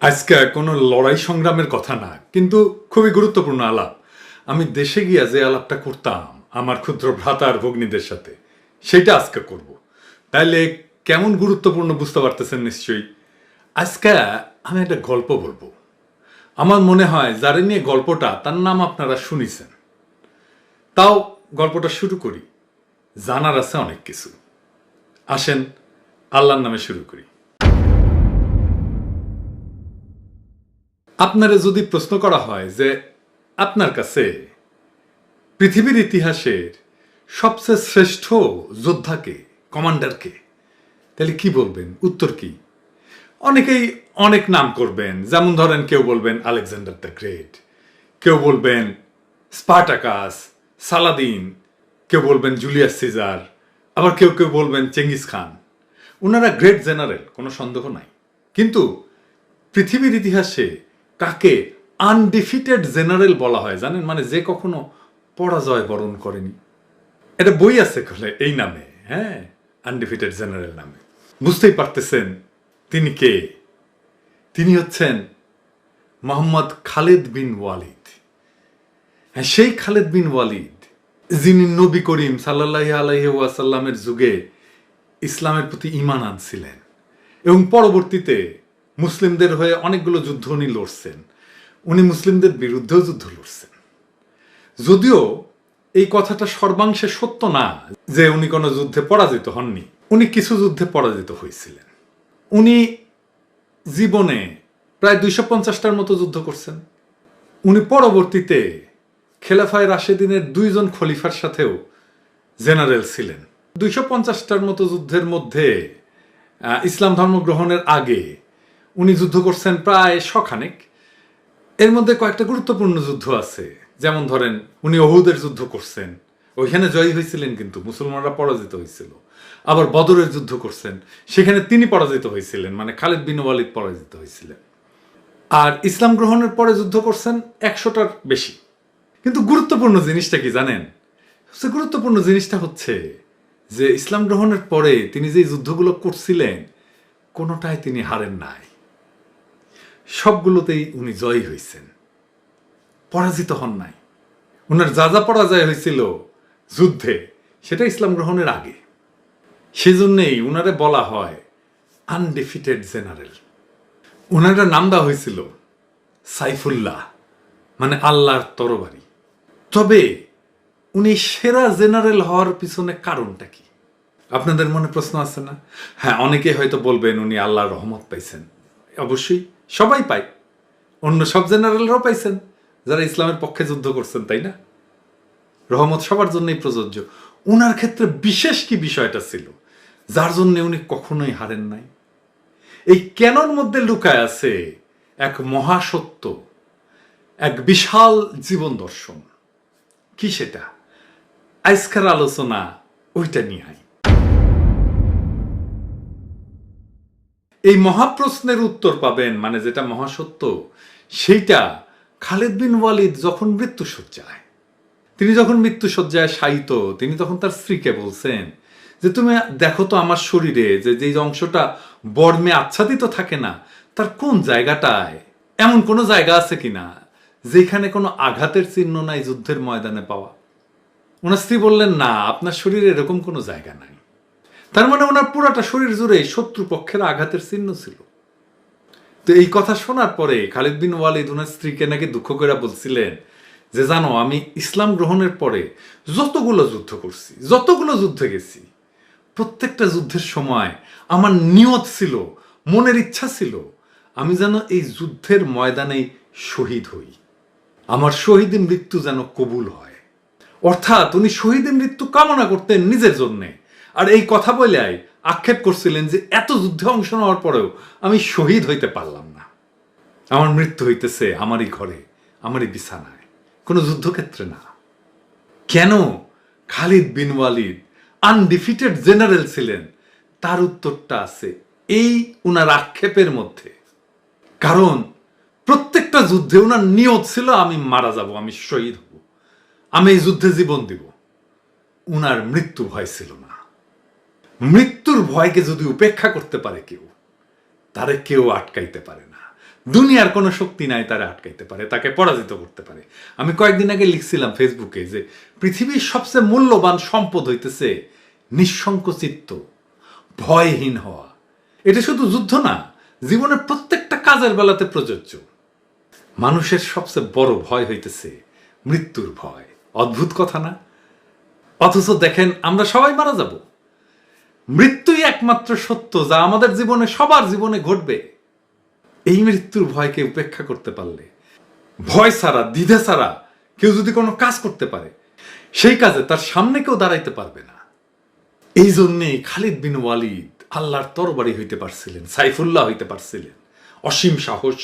আজকে কোনো লড়াই সংগ্রামের কথা না, কিন্তু খুবই গুরুত্বপূর্ণ আলাপ। আমি দেশে গিয়া যে আলাপটা করতাম, আমার ক্ষুদ্র ভ্রাতা আর ভগ্নীদের সাথে, সেটা আজকে করব। তাইলে কেমন গুরুত্বপূর্ণ বুঝতে পারতেছেন নিশ্চয়ই? আজকে আমি একটা গল্প বলব। আমার মনে হয় যারে নিয়ে গল্পটা, তার নাম আপনারা শুনিছেন। তাও গল্পটা শুরু করি। জানার আছে অনেক কিছু। আসেন, আল্লাহর নামে শুরু করি। আপনারে যদি প্রশ্ন করা হয় যে আপনার কাছে পৃথিবীর ইতিহাসের সবচেয়ে শ্রেষ্ঠ যোদ্ধাকে, কমান্ডারকে, তাহলে কি বলবেন? উত্তর কি? অনেকেই অনেক নাম করবেন। যেমন ধরেন কেউ বলবেন আলেকজান্ডার দ্য গ্রেট, কেউ বলবেন স্পার্টাকাস, সালাদিন, কেউ বলবেন জুলিয়াস সিজার, আবার কেউ কেউ বলবেন চেঙ্গিস খান। ওনারা গ্রেট জেনারেল, কোনো সন্দেহ নাই। কিন্তু পৃথিবীর ইতিহাসে কাকে? আনডিফিটেড জেনারেল বলা হয়, জানেন? মানে যে কখনো পরাজয় বরণ করেনি। এটা বই আছে কলে এই নামে হ্যাঁ? আনডিফিটেড জেনারেল নামে। বুঝতেই পারতেছেন তিনি কে? তিনি হচ্ছেন মোহাম্মদ খালেদ বিন ওয়ালিদ। হ্যাঁ সেই খালেদ বিন ওয়ালিদ, যিনি নবী করিম সাল্লাহ আলাইহি ওয়াসাল্লামের যুগে ইসলামের প্রতি ইমান আনছিলেন এবং পরবর্তীতে মুসলিমদের হয়ে অনেকগুলো যুদ্ধ উনি লড়ছেন। উনি মুসলিমদের বিরুদ্ধেও যুদ্ধ লড়ছেন। যদিও এই কথাটা সর্বাংশে সত্য না যে উনি কোনো যুদ্ধে পরাজিত হননি। উনি কিছু যুদ্ধে পরাজিত হয়েছিলেন। উনি জীবনে প্রায় দুইশো পঞ্চাশটার মতো যুদ্ধ করছেন। উনি পরবর্তীতে খেলাফায় রাশেদিনের দুইজন খলিফার সাথেও জেনারেল ছিলেন। দুইশো পঞ্চাশটার মতো যুদ্ধের মধ্যে ইসলাম ধর্ম গ্রহণের আগে উনি যুদ্ধ করছেন প্রায় শখানেক। এর মধ্যে কয়েকটা গুরুত্বপূর্ণ যুদ্ধ আছে। যেমন ধরেন, উনি অহুদের যুদ্ধ করছেন। ওইখানে জয়ী হয়েছিলেন কিন্তু, মুসলমানরা পরাজিত হয়েছিল। আবার বদরের যুদ্ধ করছেন। সেখানে তিনি পরাজিত হয়েছিলেন মানে খালিদ বিন ওয়ালিদ পরাজিত হয়েছিলেন। আর ইসলাম গ্রহণের পরে যুদ্ধ করছেন একশোটার বেশি। কিন্তু গুরুত্বপূর্ণ জিনিসটা কি জানেন? সবচেয়ে গুরুত্বপূর্ণ জিনিসটা হচ্ছে যে, ইসলাম গ্রহণের পরে তিনি যে যুদ্ধগুলো করছিলেন, কোনোটাই তিনি হারেন নাই। সবগুলোতেই উনি জয়ী হয়েছেন পরাজিত হন নাই। ওনার যা যা পরাজয় হয়েছিল যুদ্ধে, সেটা ইসলাম গ্রহণের আগে। সেজন্যেই উনারে বলা হয় আনডিফিটেড জেনারেল। ওনারা নাম দেওয়া হয়েছিল সাইফুল্লাহ মানে আল্লাহর তরবারি। তবে উনি সেরা জেনারেল হওয়ার পিছনে কারণটা কি? আপনাদের মনে প্রশ্ন আছে না? হ্যাঁ অনেকে হয়তো বলবেন উনি আল্লাহর রহমত পাইছেন। অবশ্যই সবাই পায়। অন্য সব জেনারেলরাও পাইছেন, যারা ইসলামের পক্ষে যুদ্ধ করছেন, তাই না? রহমত সবার জন্যই প্রযোজ্য। উনার ক্ষেত্রে বিশেষ কি বিষয়টা ছিল? যার জন্য উনি কখনোই হারেন নাই। এই কেনর মধ্যে লুকায় আছে এক মহাসত্য, এক বিশাল জীবন দর্শন। কি সেটা? আজকের আলোচনা ওইটা নিয়ে এই মহাপ্রশ্নের উত্তর পাবেন মানে যেটা মহাসত্য, সেইটা খালেদ বিন ওয়ালিদ যখন মৃত্যুসজ্জায় তিনি যখন মৃত্যুসজ্জায় শায়িত, তিনি তখন তার স্ত্রীকে বলছেন যে, তুমি দেখো তো আমার শরীরে যে যে অংশটা বর্মে আচ্ছাদিত থাকে না, তার কোন জায়গাটায়, এমন কোনো জায়গা আছে কিনা, যেখানে কোনো আঘাতের চিহ্ন নাই যুদ্ধের ময়দানে পাওয়া? ওনার স্ত্রী বললেন, না, আপনার শরীরে এরকম কোনো জায়গা নাই। তার মানে ওনার পুরাটা শরীর জুড়ে শত্রুপক্ষের আঘাতের চিহ্ন ছিল। তো এই কথা শোনার পরে খালিদ বিন ওয়ালিদ ওনার স্ত্রীকে নাকি দুঃখ করে বলছিলেন যে, জানো, আমি ইসলাম গ্রহণের পরে যতগুলো যুদ্ধ করছি, যতগুলো যুদ্ধে গেছি, প্রত্যেকটা যুদ্ধের সময় আমার নিয়ত ছিল, মনের ইচ্ছা ছিল, আমি যেন এই যুদ্ধের ময়দানেই শহীদ হই। আমার শহীদ মৃত্যু যেন কবুল হয়। অর্থাৎ উনি শহীদ মৃত্যু কামনা করতেন নিজের জন্যে। আর এই কথা বলে আক্ষেপ করছিলেন যে এত যুদ্ধে অংশ নেওয়ার পরেও আমি শহীদ হইতে পারলাম না। আমার মৃত্যু হইতেছে আমারই ঘরে, আমারই বিছানায়। কোনো যুদ্ধক্ষেত্রে না। কেন Khalid bin Walid undefeated general ছিলেন? তার উত্তরটা আছে এই উনার আক্ষেপের মধ্যে। কারণ প্রত্যেকটা যুদ্ধে উনার নিয়ত ছিল, আমি মারা যাব, আমি শহীদ হব, আমি এই যুদ্ধে জীবন দিব। উনার মৃত্যু ভয় ছিল না। মৃত্যুর ভয়কে যদি উপেক্ষা করতে পারে কেউ, তারে কেউ আটকাইতে পারে না। দুনিয়ার কোনো শক্তি নাই, তারা আটকাইতে পারে, তাকে পরাজিত করতে পারে। আমি কয়েকদিন আগে লিখছিলাম ফেসবুকে যে, পৃথিবীর সবচেয়ে মূল্যবান সম্পদ হইতেছে নিঃসংকোচিত্ত ভয়হীন হওয়া। এটা শুধু যুদ্ধ না, জীবনের প্রত্যেকটা কাজের বেলাতে প্রযোজ্য। মানুষের সবচেয়ে বড় ভয় হইতেছে মৃত্যুর ভয়। অদ্ভুত কথা না? অথচ দেখেন, আমরা সবাই মারা যাব। মৃত্যুই একমাত্র সত্য যা আমাদের জীবনে, সবার জীবনে ঘটবে। এই মৃত্যুর ভয়কে উপেক্ষা করতে পারলে, ভয় ছাড়া, দ্বিধা ছাড়া কেউ যদি কোনো কাজ করতে পারে, সেই কাজে তার সামনে কেউ দাঁড়াইতে পারবে না। এই জন্যেই খালিদ বিন ওয়ালিদ আল্লাহর তরবারি হইতে পারছিলেন, সাইফুল্লাহ হইতে পারছিলেন। অসীম সাহস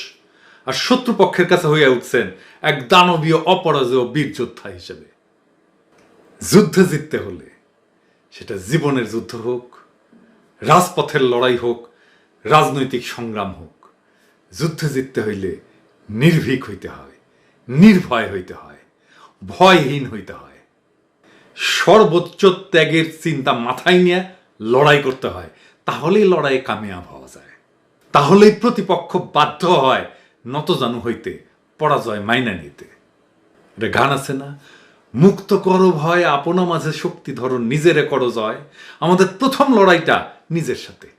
আর শত্রুপক্ষের কাছে হইয়া উঠছেন এক দানবীয়, অপরাজয় বীর যোদ্ধা হিসেবে। যুদ্ধে জিততে হলে সেটা জীবনের যুদ্ধ হোক, রাজপথের লড়াই হোক, রাজনৈতিক সংগ্রাম হোক, যুদ্ধে জিততে হইলে নির্ভীক হইতে হয়, নির্ভয় হইতে হয়, ভয়হীন হইতে হয়। সর্বোচ্চ ত্যাগের চিন্তা মাথায় নিয়ে লড়াই করতে হয়, তাহলেই লড়াইয়ে কামিয়াব হওয়া যায়। তাহলেই প্রতিপক্ষ বাধ্য হয় নতজানু হইতে পরাজয় মাইনা নিতে। এটা গান আছে না? মুক্ত করো ভয়, আপনা মাঝে শক্তি ধরো, নিজেরে করো জয়। আমাদের প্রথম লড়াইটা নিজের সাথে।